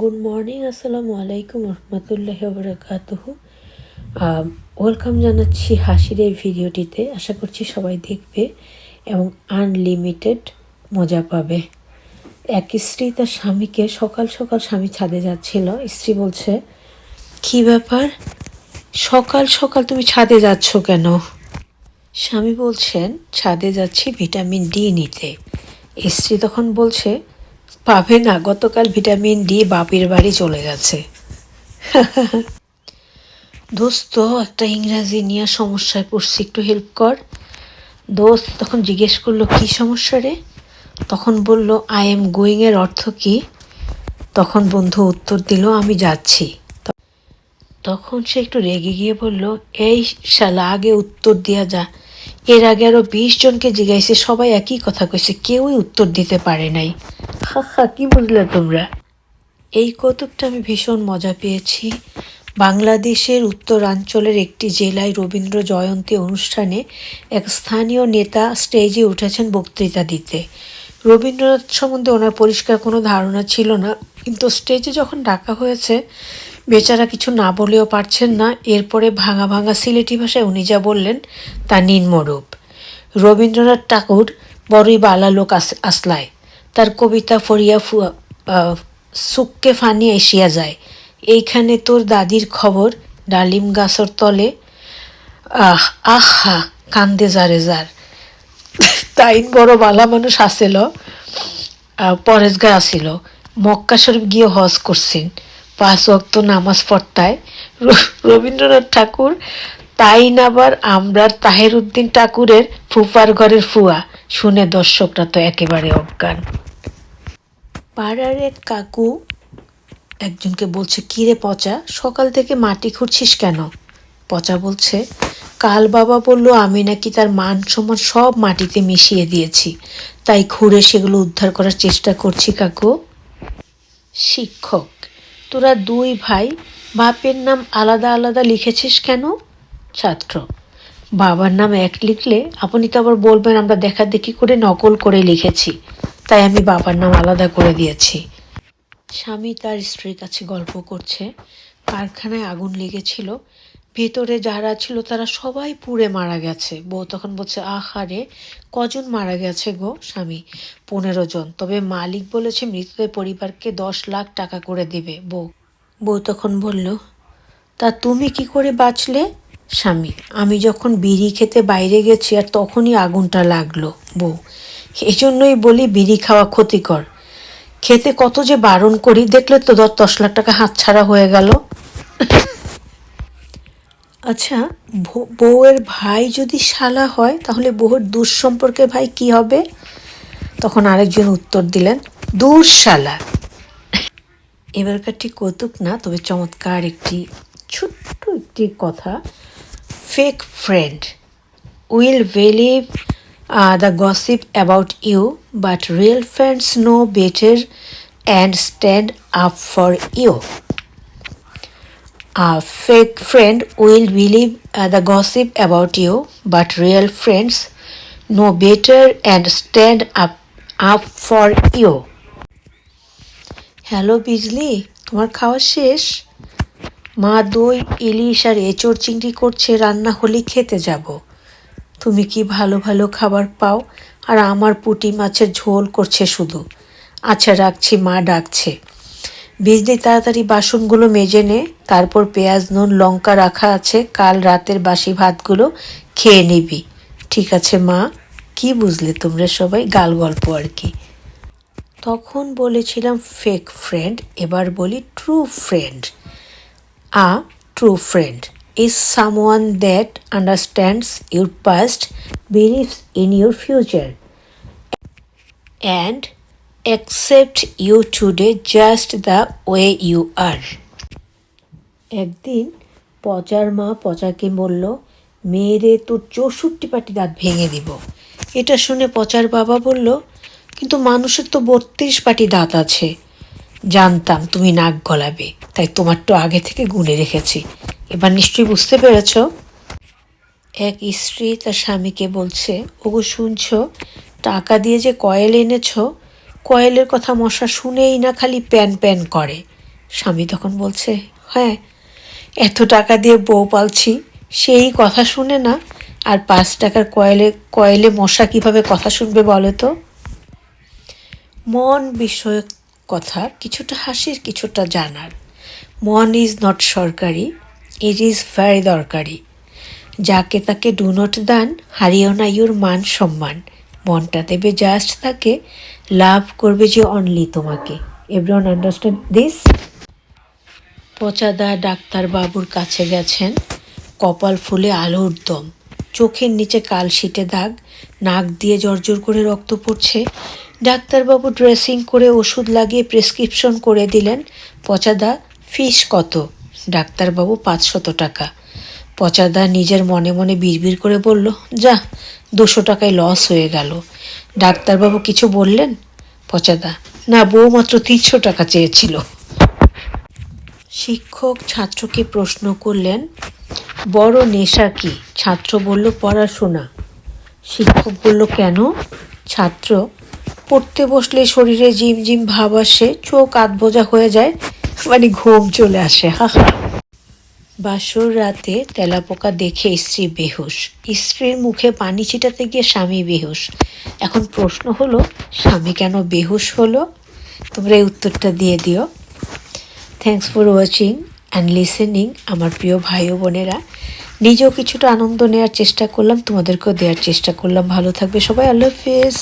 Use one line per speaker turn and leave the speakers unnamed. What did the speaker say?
Good morning আসসালামু আলাইকুম রহমতুল্লাহ বরকাতহ welcome জানাচ্ছি হাসির এই ভিডিওটিতে। আশা করছি সবাই দেখবে এবং আনলিমিটেড মজা পাবে। এক স্ত্রী তার স্বামীকে সকাল সকাল স্বামী ছাদে যাচ্ছিল। স্ত্রী বলছে, কি ব্যাপার? সকাল সকাল তুমি ছাদে যাচ্ছ কেন? স্বামী বলছেন, ছাদে যাচ্ছি ভিটামিন ডি নিতে। স্ত্রী তখন বলছে পাবে না। গতকাল ভিটামিন ডি বাপের বাড়ি চলে গেছে। দোস্ত, একটা ইংরাজি নিয়ে সমস্যায় পড়ছি, একটু হেল্প কর। দোস্ত, তখন জিজ্ঞেস করল, কি সমস্যা রে? তখন বলল আই এম গোয়িং এর অর্থ কি? তখন বন্ধু উত্তর দিল, আমি যাচ্ছি। তখন সে একটু রেগে গিয়ে বলল, এই শালা, আগে উত্তর দিয়া যা। এর আগে আরও বিশ জনকে জিজ্ঞাসে সবাই একই কথা কইছে, কেউই উত্তর দিতে পারে নাই। হা হা কি বুঝলে তোমরা? এই কৌতুকটা আমি ভীষণ মজা পেয়েছি। বাংলাদেশের উত্তরাঞ্চলের একটি জেলায় রবীন্দ্র জয়ন্তী অনুষ্ঠানে এক স্থানীয় নেতা স্টেজে উঠেছেন বক্তৃতা দিতে। রবীন্দ্রনাথ সম্বন্ধে ওনার পরিষ্কার কোনো ধারণা ছিল না, কিন্তু স্টেজে যখন ডাকা হয়েছে, বেচারা কিছু না বলেও পারছেন না। এরপরে ভাঙা ভাঙা সিলেটি ভাষায় উনি যা বললেন, তা নিম্নরূপ। রবীন্দ্রনাথ ঠাকুর, বড়ই বালা লোক আস- আসলায়। তার কবিতা ফরিয়া ফুয়া সুক্কে ফানি এসিয়া যায়। এইখানে তোর দাদির খবর, ডালিম গাছর তলে। আহ, আহা কান্দে যারে যার। তাইন বড় বালা মানুষ আসিল পরেশগার আসিল। মক্কা শরীফ গিয়ে হজ করছেন। পাঁচ ওয়াক্ত নামাজ পড়তায়। রবীন্দ্রনাথ ঠাকুর, তাইন আবার আমরার তাহের উদ্দিন ঠাকুরের ফুফার ঘরের ফুয়া। শুনে দর্শকরা তো একেবারে অজ্ঞান। পাড়ার এক কাকু একজনকে বলছে কিরে পচা, সকাল থেকে মাটি খুঁড়ছিস কেন? পচা বলছে, কাল বাবা বলল, আমি নাকি তার মান সম্মান সব মাটিতে মিশিয়ে দিয়েছি। তাই খুঁড়ে সেগুলো উদ্ধার করার চেষ্টা করছি কাকু। শিক্ষক, তোরা দুই ভাই, বাপের নাম আলাদা আলাদা লিখেছিস কেন? ছাত্র, বাবার নাম এক লিখলে, আপনি তো আবার বলবেন, আমরা দেখা দেখি করে নকল করে লিখেছি। তাই আমি বাবার নাম আলাদা করে দিয়েছি। স্বামী তার স্ত্রীর কাছে গল্প করছে। কারখানায় আগুন লেগেছিল। ভেতরে যারা ছিল তারা সবাই পুড়ে মারা গেছে। বউ তখন বলছে, আহারে, কজন মারা গেছে গো স্বামী? পনেরো জন। তবে মালিক বলেছে মৃতদের পরিবারকে দশ লাখ টাকা করে দেবে। বউ বউ তখন বলল, তা তুমি কি করে বাঁচলে? স্বামী, আমি যখন বিড়ি খেতে বাইরে গেছি আর তখনই আগুনটা লাগল। বউ এই জন্যই বলি বিড়ি খাওয়া ক্ষতিকর। খেতে কত যে বারণ করি, দেখলে তো দশ দশ লাখ টাকা হাতছাড়া হয়ে গেল। আচ্ছা বউয়ের ভাই যদি শালা হয়, তাহলে বউয়ের দুঃসম্পর্কে ভাই কি হবে? তখন আরেকজন উত্তর দিলেন দুঃশালা এবারকারটি কৌতুক না, তবে চমৎকার একটি, ছোট্ট একটি কথা। Fake friend will believe the gossip about you but real friends know better and stand up for you A fake friend will believe uh, the gossip about you, but real friends know better and stand up up for you. Hello Bijli তোমার খাওয়া শেষ? মা দই ইলিশ আর এঁচড় চিংড়ি করছে রান্না হলে খেতে যাব। তুমি কি ভালো ভালো খাবার পাও? আর আমার পুঁটি মাছের ঝোল করছে শুধু। আচ্ছা রাখছি, মা ডাকছে। বিজলি, তাড়াতাড়ি বাসনগুলো মেজে নে, তারপর পেঁয়াজ, নুন, লঙ্কা রাখা আছে, কাল রাতের বাসি ভাতগুলো খেয়ে নিবি। ঠিক আছে, মা। কি বুঝলে তোমরা সবাই? গাল গল্প আর কি। তখন বলেছিলাম ফেক ফ্রেন্ড এবার বলি true friend a true friend is someone that understands your past believes in your future and accept you today just the way you are. একদিন পচার মা পচাকে বলল মেয়েরে তোর চৌষট্টি পাটি দাঁত ভেঙে দিব এটা শুনে পচার বাবা বলল, কিন্তু মানুষের তো বত্রিশ পাটি দাঁত আছে জানতাম তুমি নাক গলাবে, তাই তোমার তো আগে থেকে গুনে রেখেছি। এবার নিশ্চয়ই বুঝতে পেরেছ? এক স্ত্রী তার স্বামীকে বলছে, ওগো, শুনছো? টাকা দিয়ে যে কয়েল এনেছো, কয়েলের কথা মশা শুনেই না খালি প্যান প্যান করে। স্বামী তখন বলছে হ্যাঁ এত টাকা দিয়ে বউ পালছি, সেই কথা শুনে না? আর পাঁচ টাকার কয়েলে কয়েলে মশা কীভাবে কথা শুনবে বলো তো? মন বিষয়ক কথা, কিছুটা হাসির, কিছুটা জানার। মন ইজ নট সরকারি ইট ইজ ভেরি দরকারি। যাকে তাকে ডু নট দান হারিও না ইউর মান সম্মান। মনটা দেবে জাস্ট তাকে, লাভ করবে যে অনলি তোমাকে। এভরিওয়ান আন্ডারস্ট্যান্ড দিস পচাদা ডাক্তারবাবুর কাছে গেছেন, কপাল ফুলে আলোর দম চোখের নিচে কাল কালশিটে দাগ, নাক দিয়ে জর্জর করে রক্ত পড়ছে। ডাক্তারবাবু ড্রেসিং করে ওষুধ লাগিয়ে প্রেসক্রিপশন করে দিলেন, পচাদা ফিস কত? ডাক্তারবাবু, পাঁচশত টাকা। পচাদা নিজের মনে মনে বিড়বিড় করে বলল, যা, দুশো টাকায় লস হয়ে গেল। ডাক্তারবাবু কিছু বললেন? পচাদা, না, বউ মাত্র তিনশো টাকা চেয়েছিল। শিক্ষক ছাত্রকে প্রশ্ন করলেন, বড় নেশা কি? ছাত্র বলল, পড়াশোনা। শিক্ষক বলল, কেন? ছাত্র পড়তে বসলে শরীরে জিম জিম ভাব আসে, চোখ আধবোজা হয়ে যায় মানে ঘুম চলে আসে, হা বাসর রাতে তেলাপোকা দেখে স্ত্রী বেহুশ। স্ত্রীর মুখে পানি ছিটাতে গিয়ে স্বামী বেহুশ। এখন প্রশ্ন হলো, স্বামী কেন বেহুশ হলো? তোমরা এই উত্তরটা দিয়ে দিও। Thanks for watching and listening আমার প্রিয় ভাই বোনেরা। নিজেও কিছুটা আনন্দ নেওয়ার চেষ্টা করলাম, তোমাদেরকেও দেওয়ার চেষ্টা করলাম। ভালো থাকবে সবাই, আল্লাহ হাফেজ।